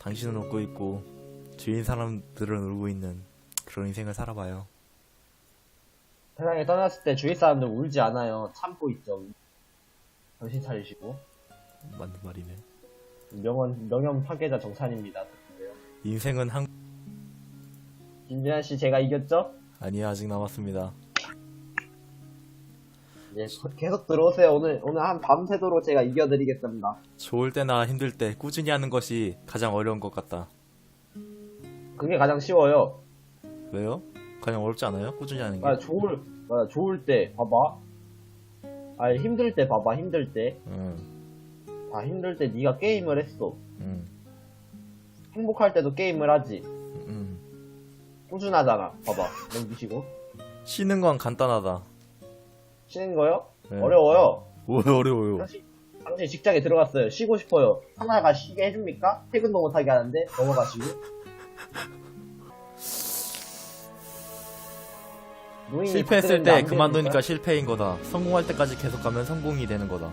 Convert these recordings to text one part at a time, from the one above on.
당신은 웃고 있고 주인 사람들은 울고 있는 그런 인생을 살아봐요. 세상에 떠났을 때 주위 사람들 울지 않아요. 참고 있죠. 정신 차리시고. 맞는 말이네. 명언, 명령 파괴자 정찬입니다. 인생은 한 김진환 씨 제가 이겼죠? 아니야 아직 남았습니다. 예, 계속 들어오세요. 오늘, 오늘 한 밤새도록 제가 이겨드리겠습니다. 좋을 때나 힘들 때 꾸준히 하는 것이 가장 어려운 것 같다. 그게 가장 쉬워요. 왜요? 가장 어렵지 않아요? 꾸준히 하는 게. 아, 좋을, 아, 좋을 때, 봐봐. 아, 힘들 때 봐봐, 힘들 때. 응, 아, 힘들 때 네가 게임을 했어. 응, 행복할 때도 게임을 하지. 응. 꾸준하잖아. 봐봐. 넘기시고. 쉬는 건 간단하다. 쉬는 거요? 네. 어려워요. 왜 어려워요? 당신, 당신 직장에 들어갔어요. 쉬고 싶어요. 상사가 쉬게 해줍니까? 퇴근도 못하게 하는데 넘어가시고. 노인이 실패했을 때안 그만두니까 되니까? 실패인 거다. 성공할 때까지 계속 가면 성공이 되는 거다.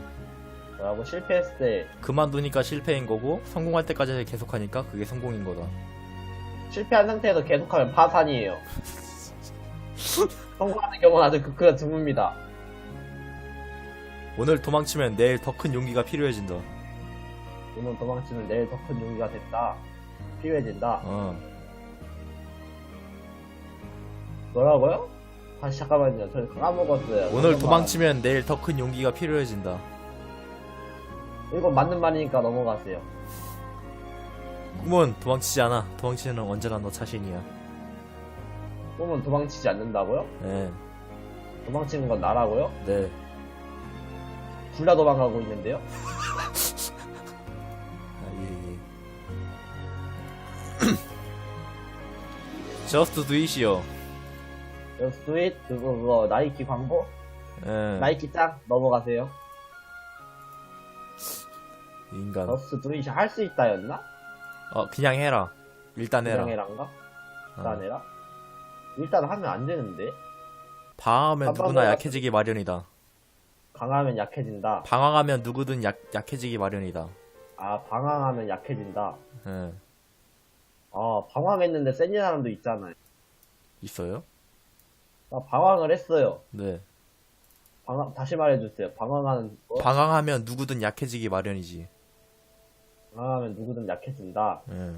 뭐라고 실패했을 때 그만두니까 실패인 거고 성공할 때까지 계속하니까 그게 성공인 거다. 실패한 상태에서 계속하면 파산이에요. 성공하는 경우는 아주 극히가 드뭅니다. 오늘 도망치면 내일 더 큰 용기가 필요해진다. 오늘 도망치면 내일 더 큰 용기가 됐다. 필요해진다. 어. 뭐라고요? 다시 잠깐만요. 저 까먹었어요. 오늘 잠깐만. 도망치면 내일 더 큰 용기가 필요해진다. 이건 맞는 말이니까 넘어가세요. 꿈은 도망치지 않아. 도망치는 언제나 너 자신이야. 꿈은 도망치지 않는다고요? 네, 도망치는 건 나라고요? 네. 둘다 도망가고 있는데요? 아, 예, 예. Just do it이요. 여기 스윗 그거 그거 나이키 광고? 예. 나이키 짱 넘어가세요. 인간. 저스트 두잇이 할수 있다였나? 어, 그냥 해라. 일단 해라. 해랑가? 어. 일단 해라? 일단 하면 안 되는데? 방황하면 깜빡 누구나. 약해지기 마련이다. 강하면 약해진다. 방황하면 누구든 약, 약해지기 마련이다. 아, 방황하면 약해진다. 예. 아, 방황했는데 센 사람도 있잖아요. 있어요? 나 방황을 했어요. 네. 방황, 다시 말해주세요. 방황하는 거? 방황하면 누구든 약해지기 마련이지. 방황하면 누구든 약해진다. 예.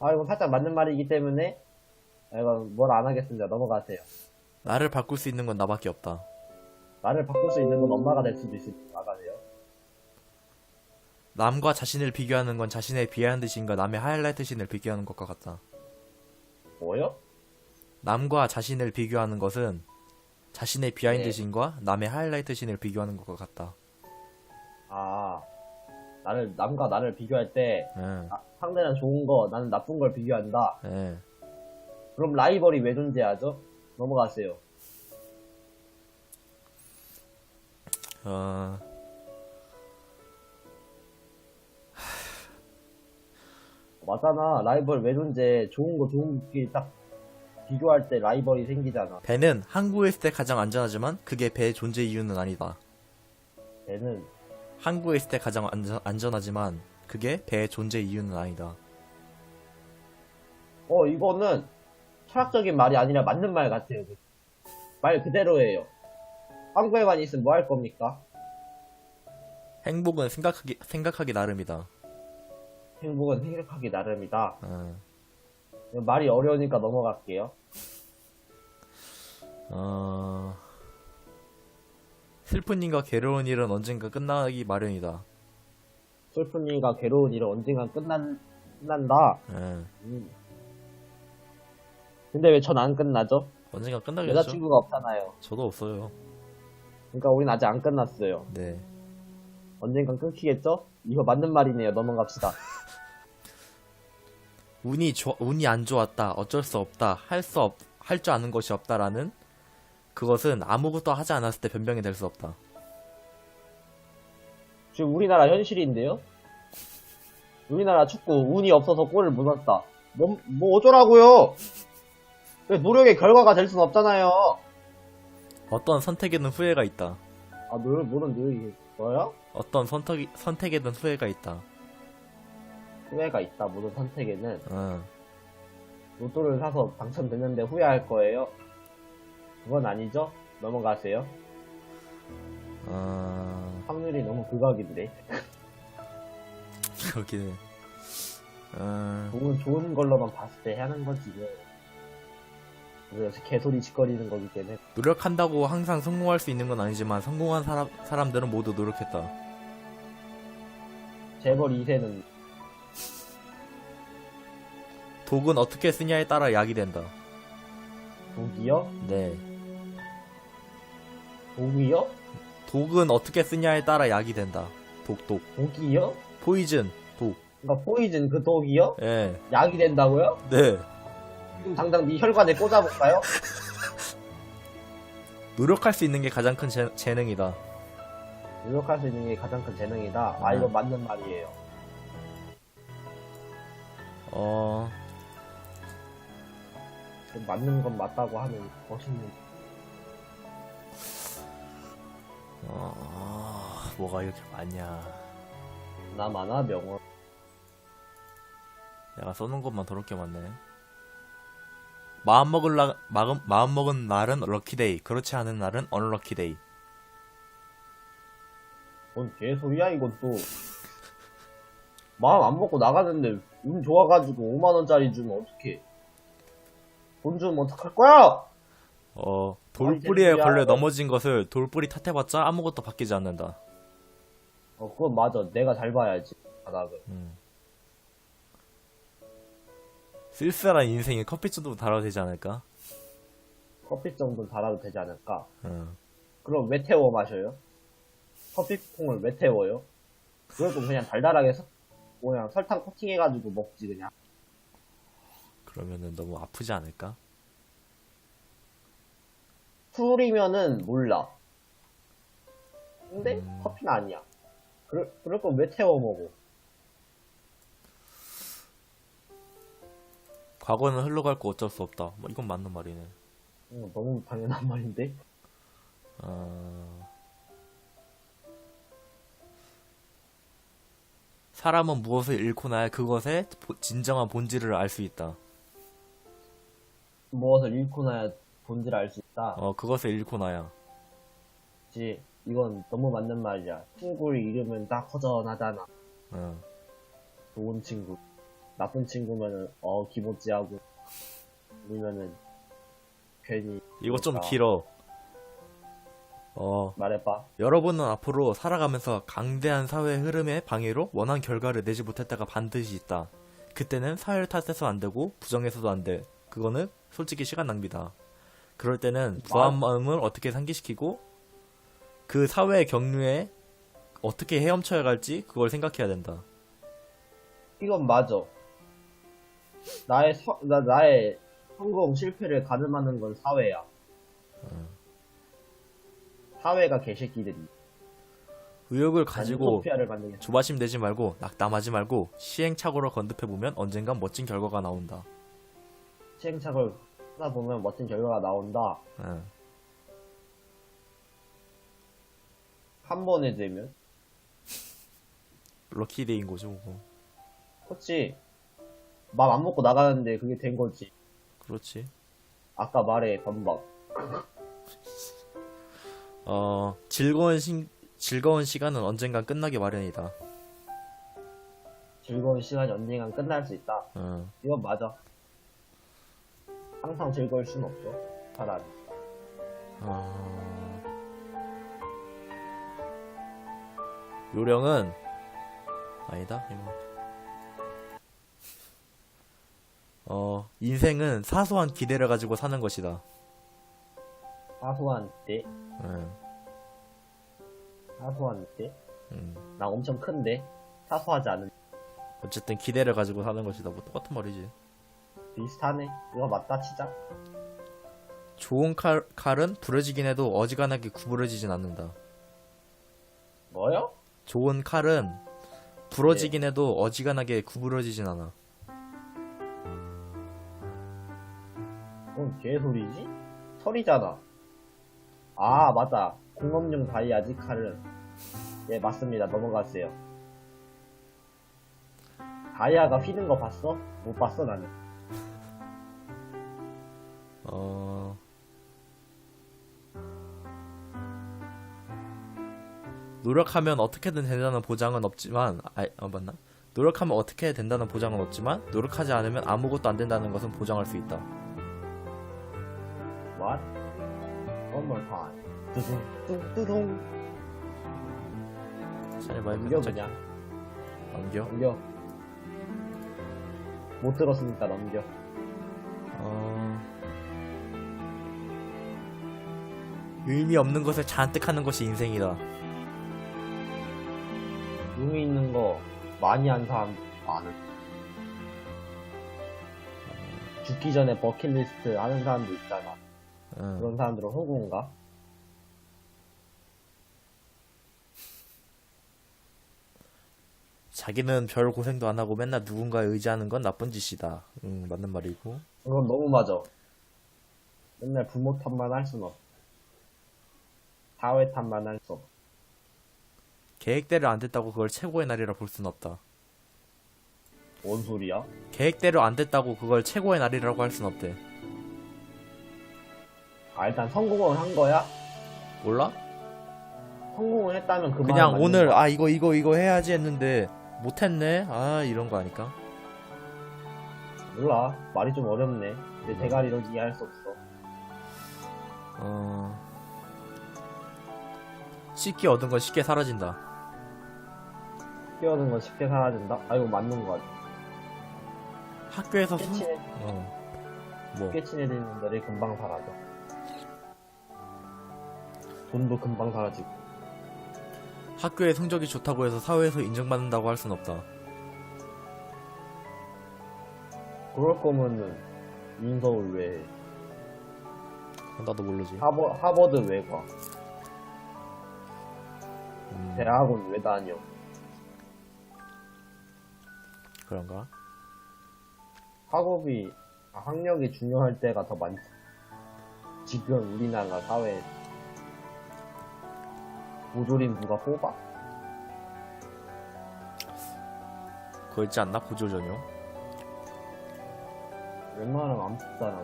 아, 이거 살짝 맞는 말이기 때문에, 아, 이건 뭘 안 하겠습니다. 넘어가세요. 나를 바꿀 수 있는 건 나밖에 없다. 나를 바꿀 수 있는 건 엄마가 될 수도 있으니까 나가세요. 남과 자신을 비교하는 건 자신의 비하인드 신과 남의 하이라이트 신을 비교하는 것과 같다. 뭐요? 남과 자신을 비교하는 것은 자신의 비하인드 네. 신과 남의 하이라이트 신을 비교하는 것과 같다. 아, 나를, 남과 나를 비교할 때, 예. 아, 상대는 좋은 거, 나는 나쁜 걸 비교한다. 예. 그럼 라이벌이 왜 존재하죠? 넘어가세요. 어, 맞잖아. 라이벌 왜 존재? 좋은 거 좋은 게딱 비교할 때 라이벌이 생기잖아. 배는 항구에 있을 때 가장 안전하지만 그게 배의 존재 이유는 아니다. 걔는 항구에 있을 때 가장 안전, 안전하지만 그게 배의 존재 이유는 아니다. 어 이거는 철학적인 말이 아니라 맞는 말 같아요. 말 그대로예요. 한국에만 있으면 뭐 할 겁니까? 행복은 생각하기, 생각하기 나름이다. 행복은 생각하기 나름이다. 어, 말이 어려우니까 넘어갈게요. 어, 슬픈 일과 괴로운 일은 언젠가 끝나기 마련이다. 슬픈 일과 괴로운 일은 언젠간 끝난, 끝난다. 예, 음. 근데 왜 전 안 끝나죠? 언젠가 끝나겠죠? 여자친구가 없잖아요. 저도 없어요. 그러니까 우린 아직 안 끝났어요. 네. 언젠간 끊기겠죠? 이거 맞는 말이네요. 넘어갑시다. 운이 좋 운이 안 좋았다. 어쩔 수 없다. 할 수 없, 할 줄 아는 것이 없다라는 그것은 아무것도 하지 않았을 때 변명이 될 수 없다. 지금 우리나라 현실인데요? 우리나라 축구 운이 없어서 골을 못 넣었다. 뭐, 뭐 어쩌라고요? 그 노력의 결과가 될순 없잖아요. 어떤 선택에는 후회가 있다. 아, 노력, 뭐는 노력이, 뭐야? 어떤 선택, 선택에는 후회가 있다. 후회가 있다, 모든 선택에는. 응. 로또를 사서 당첨됐는데 후회할 거예요? 그건 아니죠? 넘어가세요. 어, 확률이 너무 극악이더래. 그렇긴 해. 어, 좋은, 좋은 걸로만 봤을 때 하는 거지. 그래서 개소리 짓거리는 거기 때문에. 노력한다고 항상 성공할 수 있는 건 아니지만 성공한 사람, 사람들은 모두 노력했다. 재벌 2세는 독은 어떻게 쓰냐에 따라 약이 된다. 독이요? 네. 독이요? 독은 어떻게 쓰냐에 따라 약이 된다. 독, 독. 독이요? 포이즌, 독. 그러니까 포이즌 그 독이요? 예. 약이 된다고요? 네. 지금 당장 네 혈관에 꽂아볼까요? 노력할 수 있는 게 가장 큰 재, 재능이다. 노력할 수 있는 게 가장 큰 재능이다. 아, 이거 네. 맞는 말이에요. 어, 그 맞는 건 맞다고 하는 멋있는. 어, 뭐가 이렇게 많냐. 나 많아, 명언. 내가 써놓은 것만 더럽게 많네. 마음 먹을 나, 마음, 마음 먹은 날은 럭키데이. 그렇지 않은 날은 언럭키데이. 뭔 개소리야, 이건 또. 마음 안 먹고 나가는데 운 좋아가지고 5만 원짜리 주면 어떡해. 돈 주면 어떡할 거야? 어, 돌뿌리에. 걸려 넘어진 것을 돌뿌리 탓해봤자 아무것도 바뀌지 않는다. 어, 그건 맞아. 내가 잘 봐야지. 바닥을. 음. 쓸쓸한 인생에 커피 정도 달아도 되지 않을까? 커피 정도 달아도 되지 않을까? 응. 그럼 왜 태워 마셔요? 커피콩을 왜 태워요? 거면 그냥 달달하게 서, 그냥 설탕 코팅해가지고 먹지 그냥. 그러면은 너무 아프지 않을까? 술이면은 몰라. 근데 음. 커피는 아니야. 그럴, 그럴 거면 왜 태워 먹어? 과거는 흘러갈 거 어쩔 수 없다. 뭐 이건 맞는 말이네. 어, 너무 당연한 말인데. 어... 사람은 무엇을 잃고 나야 그것의 보- 진정한 본질을 알 수 있다. 무엇을 잃고 나야 본질 알수 있다. 어, 그것을 잃고 나야. 그치. 이건 너무 맞는 말이야. 친구를 잃으면 딱 허전하잖아. 어. 좋은 친구. 나쁜 친구면은, 어, 기모찌하고. 아니면은, 괜히. 이거 좀 그러니까. 길어. 어, 말해봐. 여러분은 앞으로 살아가면서 강대한 사회의 흐름에 방해로 원한 결과를 내지 못할 때가 반드시 있다. 그때는 사회를 탓해서 안 되고 부정해서도 안 돼. 그거는 솔직히 시간 낭비다. 그럴 때는 부한 마음을 어떻게 상기시키고 그 사회의 경류에 어떻게 헤엄쳐야 갈지 그걸 생각해야 된다. 이건 맞아. 나의 서, 나, 나의 성공, 실패를 가늠하는 건 사회야. 사회가 개새끼들이. 의욕을 가지고. 조바심 내지 말고 낙담하지 말고 시행착오로 건듭해 보면 언젠간 멋진 결과가 나온다. 시행착오를 하다 보면 멋진 결과가 나온다. 응. 한 번에 되면. 럭키데이인 거죠. 그거. 그렇지. 맘안 먹고 나가는데 그게 된 거지. 그렇지. 아까 말해, 반박. 어, 즐거운 시, 즐거운 시간은 언젠간 끝나기 마련이다. 즐거운 시간이 언젠간 끝날 수 있다. 어, 이건 맞아. 항상 즐거울 순 없죠. 사람이. 어... 요령은 아니다. 이거. 어, 인생은 사소한 기대를 가지고 사는 것이다. 사소한 때, 응, 사소한 때. 응. 나 엄청 큰데, 사소하지 않은. 어쨌든 기대를 가지고 사는 것이다. 뭐 똑같은 말이지. 비슷하네. 이거 맞다, 치자. 좋은 칼, 칼은 부러지긴 해도 어지간하게 구부러지진 않는다. 뭐요? 좋은 칼은 부러지긴 해도 어지간하게 구부러지진 않아. 뭔 개소리지? 철이잖아. 아, 맞다. 공업용 다이 아지 칼은. 예, 맞습니다. 넘어가세요. 다이아가 휘는 거 봤어? 못 봤어 나는. 어... 노력하면 어떻게든 된다는 보장은 없지만, 아, 어, 맞나? 노력하면 어떻게 된다는 보장은 없지만, 노력하지 않으면 아무것도 안 된다는 것은 보장할 수 있다. One more time. 뚜둥 뚜둥 잘 말해보면 넘겨 갑자기 그냥 넘겨. 넘겨. 못 들었으니까 넘겨. 어... 의미 없는 것을 잔뜩 하는 것이 인생이다. 의미 있는 거 많이 한 사람 많은. 죽기 전에 버킷리스트 하는 사람도 있잖아. 응. 그런 사람들은 호구인가? 자기는 별 고생도 안 하고 맨날 누군가에 의지하는 건 나쁜 짓이다. 응, 맞는 말이고. 그건 너무 맞아. 맨날 부모 탓만 할 순 없어. 사회 탓만 할 수 없어. 계획대로 안 됐다고 그걸 최고의 날이라 볼 순 없다. 뭔 소리야? 계획대로 안 됐다고 그걸 최고의 날이라고 할 순 없대. 아, 일단 성공을 한 거야? 몰라? 성공을 했다면 그만. 그냥 오늘 아 이거 이거 이거 해야지 했는데 못했네. 아 이런 거 아닐까? 몰라. 말이 좀 어렵네. 내 대가리로 이해할 수 없어. 어 쉽게 얻은 건 쉽게 사라진다. 뛰어든 건 쉽게 사라진다? 아, 이거 맞는 거 같아. 학교에서 쉽게 순... 친해, 어. 뭐 쉽게 친해지는 분들이 금방 사라져. 돈도 금방 사라지고. 학교에 성적이 좋다고 해서 사회에서 인정받는다고 할 순 없다. 그럴 거면은, 인서울 왜 해? 그건 나도 모르지. 하버, 하버드 왜 가? 음, 대학원 왜 다녀? 그런가? 학업이, 아, 학력이 중요할 때가 더 많지. 지금 우리나라 사회에. 보조림 누가 뽑아? 그거 있지 않나? 보조 전용? 웬만하면 안 뽑잖아.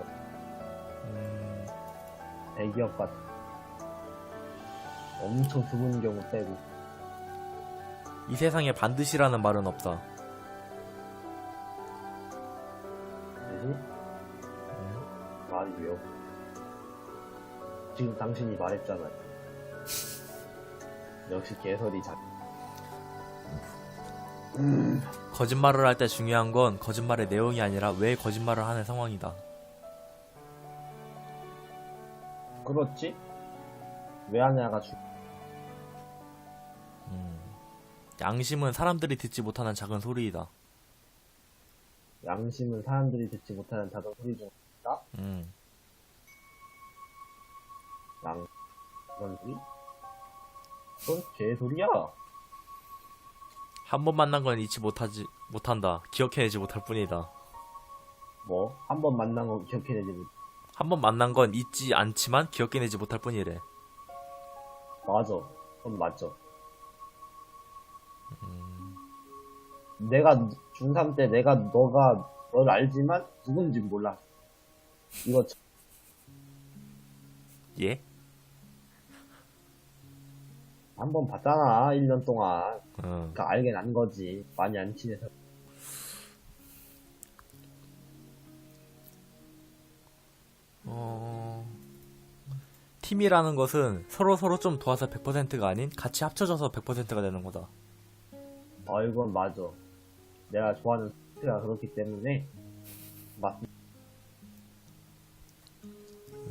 음, 대기업 같은. 엄청 드문 경우 빼고. 이 세상에 반드시라는 말은 없다. 뭐지? 말이 왜요? 지금 당신이 말했잖아요. 역시 개소리 작. 거짓말을 할 때 중요한 건 거짓말의 내용이 아니라 왜 거짓말을 하는 상황이다. 그렇지? 왜 하냐가 주. 음, 양심은 사람들이 듣지 못하는 작은 소리이다. 양심은 사람들이 듣지 못하는 작은 소리 중 있다? 음, 양, 그런 소리? 그건 개소리야. 한 번 만난 건 잊지 못하지 못한다. 기억해내지 못할 뿐이다. 뭐, 한 번 만난 거 기억해내지 못. 한 번 만난 건 잊지 않지만 기억해내지 못할 뿐이래. 맞아. 그건 맞죠. 내가 중3 때 내가 너가 너를 알지만 누군지 몰라. 이거 참- 예? 한 번 봤잖아. 1년 동안. 어, 그러니까 알게 난 거지. 많이 안 친해서. 어... 팀이라는 것은 서로 서로 좀 도와서 100%가 아닌 같이 합쳐져서 100%가 되는 거다. 아, 이건 맞아. 내가 좋아하는 스가 그렇기 때문에 맞.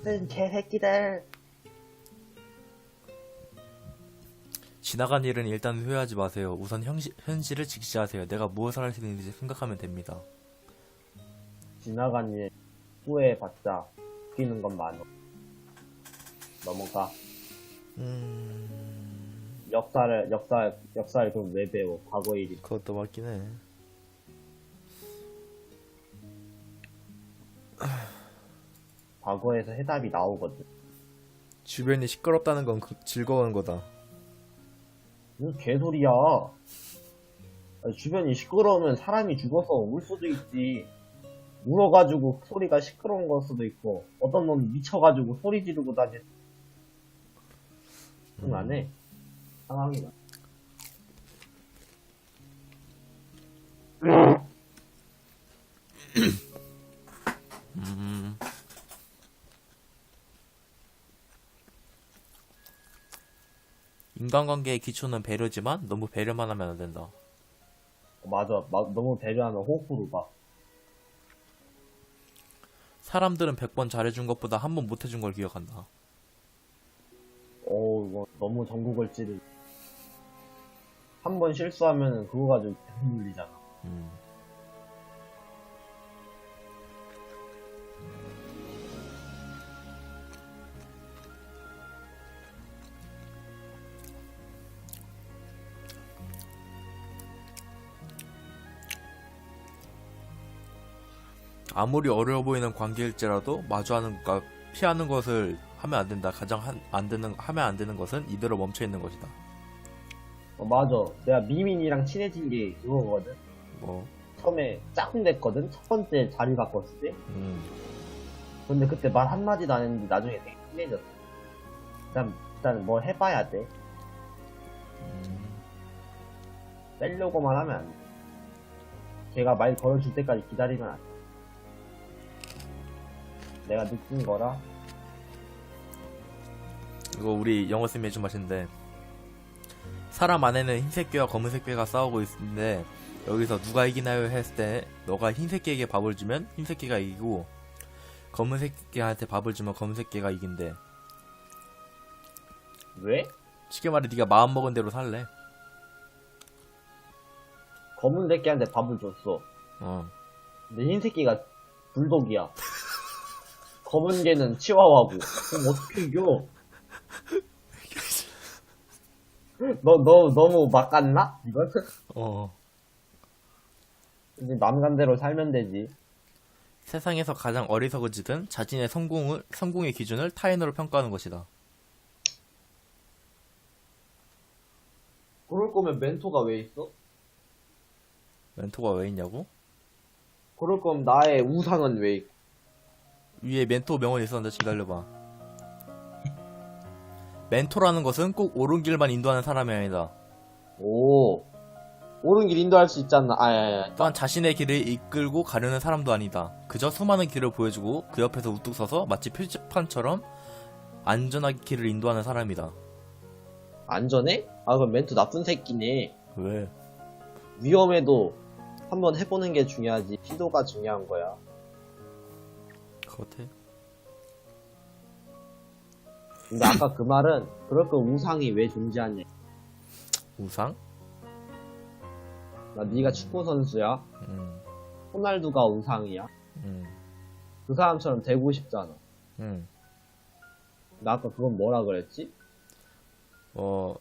쓴 개새끼들. 지나간 일은 일단 후회하지 마세요. 우선 현시, 현실을 직시하세요. 내가 무엇을 할 수 있는지 생각하면 됩니다. 지나간 일 후회해봤자 웃기는 건 많아. 넘어가. 음... 역사를 역사 역사를 그럼 왜 배워? 과거 일이. 그것도 맞긴 해. 과거에서 해답이 나오거든. 주변이 시끄럽다는 건 그- 즐거운 거다. 무슨 개소리야. 주변이 시끄러우면 사람이 죽어서 울 수도 있지. 울어가지고 소리가 시끄러운 걸 수도 있고, 어떤 놈 미쳐가지고 소리 지르고 다니. 응, 안 해. 상황이다. 인간관계의 기초는 배려지만 너무 배려만 하면 안 된다. 맞아. 막 너무 배려하면 호구로 봐. 사람들은 100번 잘해준 것보다 한 번 못해준 걸 기억한다. 어우, 이거 너무 전국을 찌르. 한번 실수하면은 그거 가지고 계속 물리잖아. 음. 아무리 어려워 보이는 관계일지라도 마주하는 것과 피하는 것을 하면 안 된다. 가장 한- 안 되는 하면 안 되는 것은 이대로 멈춰 있는 것이다. 어, 맞아. 내가 미민이랑 친해진 게 그거거든. 뭐, 처음에 짝꿍 됐거든. 첫 번째 자리 바꿨을 때. 음, 근데 그때 말 한마디도 안 했는데 나중에 되게 친해졌어. 일단, 일단 뭐 해봐야 돼. 음. 빼려고만 하면 안 돼. 걔가 말 걸어줄 때까지 기다리면 안 돼. 내가 느낀 거라. 이거 우리 영어 쌤이 해준 맛인데 사람 안에는 흰색개와 검은색개가 싸우고 있는데 여기서 누가 이기나요 했을 때 너가 흰색개에게 밥을 주면 흰색개가 이기고 검은색개한테 밥을 주면 검은색개가 이긴대 왜? 쉽게 말해 네가 마음 먹은 대로 살래 검은 새끼한테 밥을 줬어. 어 근데 흰 새끼가 불독이야. 검은 개는 치와와고. 그럼 어떻게 이겨? 너, 너, 너무 막 갔나? 이건? 어. 이제 남간대로 살면 되지. 세상에서 가장 어리석은 짓은 자신의 성공을 성공의 기준을 타인으로 평가하는 것이다 그럴 거면 멘토가 왜 있어? 멘토가 왜 있냐고? 그럴 거면 나의 우상은 왜 있고? 위에 멘토 명언이 있었는데 기다려봐. 멘토라는 것은 꼭 옳은 길만 인도하는 사람이 아니다. 오. 옳은 길 인도할 수 있잖아. 아, 야, 야. 또한 자신의 길을 이끌고 가려는 사람도 아니다. 그저 수많은 길을 보여주고 그 옆에서 우뚝 서서 마치 표지판처럼 안전하게 길을 인도하는 사람이다. 안전해? 아, 그럼 멘토 나쁜 새끼네. 왜? 위험해도 한번 해보는 게 중요하지. 시도가 중요한 거야. 그렇대. 근데 아까 그 말은 그럴 거 우상이 왜 존재하냐. 우상? 나 네가 축구 선수야. 음, 호날두가 우상이야. 음, 그 사람처럼 되고 싶잖아. 음. 나 아까 그건 뭐라 그랬지? 어,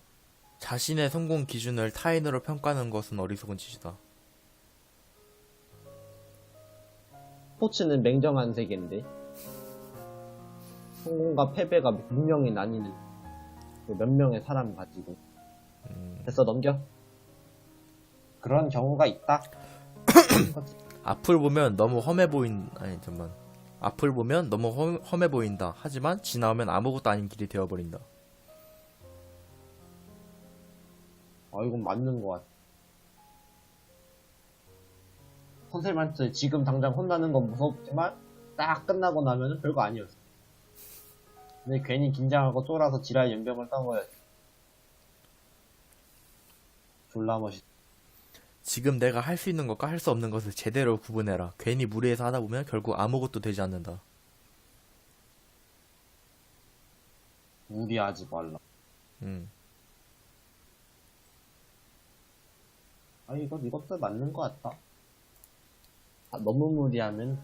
자신의 성공 기준을 타인으로 평가하는 것은 어리석은 짓이다. 스포츠는 맹정한 세계인데 성공과 패배가 분명히 나뉘는 그몇 명의 사람 가지고 음, 됐어 넘겨 그런 경우가 있다 앞을 보면 너무 험해 보인, 아니, 잠만. 앞을 보면 너무 험, 험해 보인다. 하지만 지나오면 아무것도 아닌 길이 되어버린다. 아 이건 맞는 것 같아 선생님한테 지금 당장 혼나는 건 무섭지만 딱 끝나고 나면은 별거 아니었어 근데 괜히 긴장하고 쫄아서 지랄 연병을 딴 거야 졸라 멋있 지금 내가 할 수 있는 것과 할 수 없는 것을 제대로 구분해라. 괜히 무리해서 하다 보면 결국 아무것도 되지 않는다. 무리하지 말라 음. 아, 이거, 이것도 맞는 것 같다. 아, 너무 무리하면,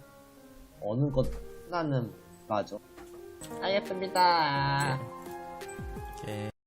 어느 것 하나는 맞아. 아, 예쁩니다. 오케이.